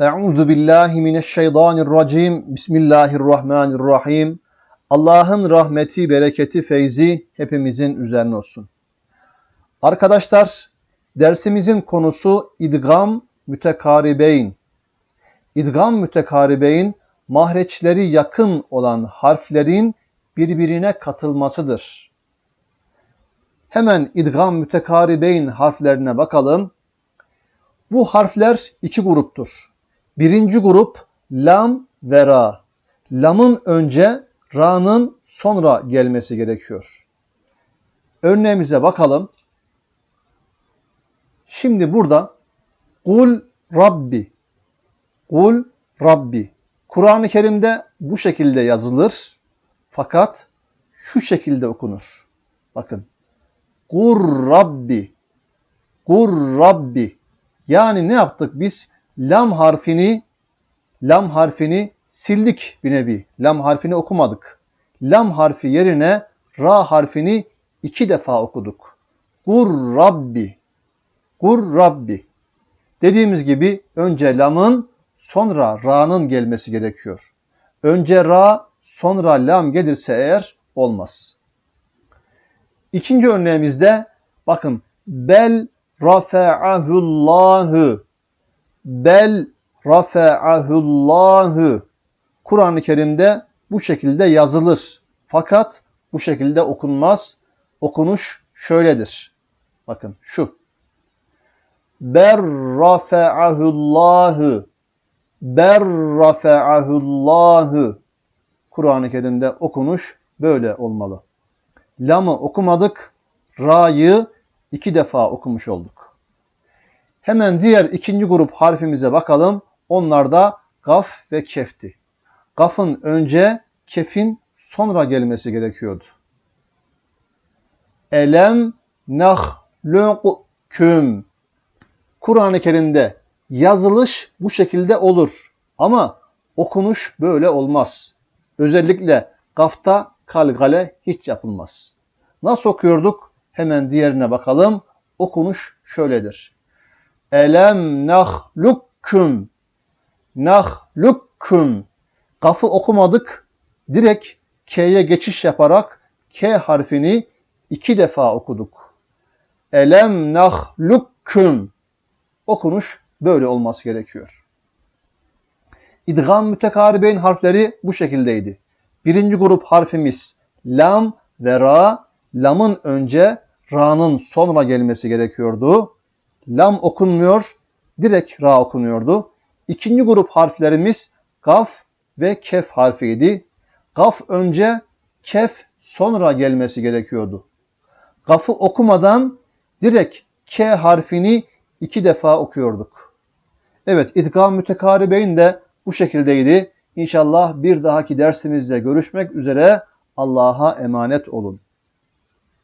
Euzu billahi mineşşeytanirracim. Bismillahirrahmanirrahim. Allah'ın rahmeti, bereketi, feyzi hepimizin üzerine olsun. Arkadaşlar, dersimizin konusu idgam mütekaribeyn. İdgam mütekaribeyn mahreçleri yakın olan harflerin birbirine katılmasıdır. Hemen idgam mütekaribeyn harflerine bakalım. Bu harfler iki gruptur. Birinci grup lam ve ra. Lamın önce, ra'nın sonra gelmesi gerekiyor. Örneğimize bakalım. Şimdi burada kul Rabbi. Kul Rabbi. Kur'an-ı Kerim'de bu şekilde yazılır. Fakat şu şekilde okunur. Bakın. Kur Rabbi. Kur Rabbi. Yani ne yaptık biz? Lam harfini lam harfini sildik bir nevi. Lam harfini okumadık. Lam harfi yerine ra harfini iki defa okuduk. Kur Rabbi. Kur Rabbi. Dediğimiz gibi önce lamın sonra ra'nın gelmesi gerekiyor. Önce ra sonra lam gelirse eğer olmaz. İkinci örneğimizde bakın bel rafa'ahullahu bel rafa'ahullahu Kur'an-ı Kerim'de bu şekilde yazılır. Fakat bu şekilde okunmaz. Okunuş şöyledir. Bakın şu. Ber rafa'ahullahu Ber rafa'ahullahu Kur'an-ı Kerim'de okunuş böyle olmalı. Lam'ı okumadık, ra'yı iki defa okumuş olduk. Hemen diğer ikinci grup harfimize bakalım. Onlar da gaf ve kefti. Gafın önce, kefin sonra gelmesi gerekiyordu. Elem nahluküm. Kur'an-ı Kerim'de yazılış bu şekilde olur. Ama okunuş böyle olmaz. Özellikle gafta kalgale hiç yapılmaz. Nasıl okuyorduk? Hemen diğerine bakalım. Okunuş şöyledir. Elem nahlukkum. Nahlukkum. Gafı okumadık. Direkt K'ye geçiş yaparak K harfini iki defa okuduk. Elem nahlukkum. Okunuş böyle olması gerekiyor. İdgam mütekaribeyn harfleri bu şekildeydi. Birinci grup harfimiz lam ve ra. Lamın önce, ra'nın sonra gelmesi gerekiyordu. Lam okunmuyor, direkt ra okunuyordu. İkinci grup harflerimiz gaf ve kef harfiydi. Gaf önce, kef sonra gelmesi gerekiyordu. Gafı okumadan direkt K harfini iki defa okuyorduk. Evet, idgam mütekaribeyn de bu şekildeydi. İnşallah bir dahaki dersimizde görüşmek üzere. Allah'a emanet olun.